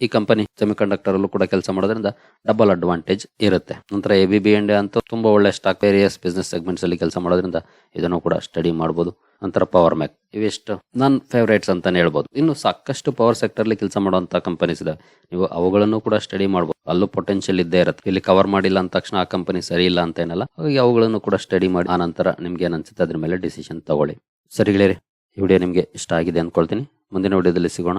ಈ ಕಂಪನಿ ಸೆಮಿಕಂಡಕ್ಟರ್ ಅಲ್ಲೂ ಕೂಡ ಕೆಲಸ ಮಾಡೋದ್ರಿಂದ ಡಬಲ್ ಅಡ್ವಾಂಟೇಜ್ ಇರುತ್ತೆ. ನಂತರ ಎ ಬಿ ಬಿ ಇಂಡಿಯಾ ಅಂತೂ ತುಂಬಾ ಒಳ್ಳೆ ಸ್ಟಾಕ್ ವೇರಿಯಸ್ ಬಿಸ್ನೆಸ್ ಸೆಗ್ಮೆಂಟ್ಸ್ ಅಲ್ಲಿ ಕೆಲಸ ಮಾಡೋದ್ರಿಂದ ಇದನ್ನು ಕೂಡ ಸ್ಟಡಿ ಮಾಡಬಹುದು ನಂತರ ಪವರ್ ಮ್ಯಾಕ್ ಇವೆಷ್ಟು ನನ್ನ ಫೇವರೇಟ್ಸ್ ಅಂತಾನೆ ಹೇಳ್ಬೋದು. ಇನ್ನು ಸಾಕಷ್ಟು ಪವರ್ ಸೆಕ್ಟರ್ ಅಲ್ಲಿ ಕೆಲಸ ಮಾಡುವಂತ ಕಂಪನೀಸ್ ಇದೆ ನೀವು ಅವುಗಳನ್ನು ಕೂಡ ಸ್ಟಡಿ ಮಾಡಬಹುದು ಅಲ್ಲೂ ಪೊಟೆನ್ಶಿಯಲ್ ಇದ್ದೇ ಇರುತ್ತೆ. ಇಲ್ಲಿ ಕವರ್ ಮಾಡಿಲ್ಲ ಅಂದ ತಕ್ಷಣ ಆ ಕಂಪನಿ ಸರಿ ಇಲ್ಲ ಅಂತ ಏನಲ್ಲ. ಹಾಗಾಗಿ ಅವುಗಳನ್ನು ಕೂಡ ಸ್ಟಡಿ ಮಾಡಿ ಆ ನಂತರ ನಿಮ್ಗೆ ಏನ್ ಅನ್ಸುತ್ತೆ ಅದ್ರ ಮೇಲೆ ಡಿಸಿಷನ್ ತಗೊಳ್ಳಿ. ಸರಿ ಗೆಳೆಯರಿ, ಈ ವಿಡಿಯೋ ನಿಮಗೆ ಇಷ್ಟ ಆಗಿದೆ ಅನ್ಕೊಳ್ತೀನಿ ಮುಂದಿನ ವಿಡಿಯೋದಲ್ಲಿ ಸಿಗೋಣ.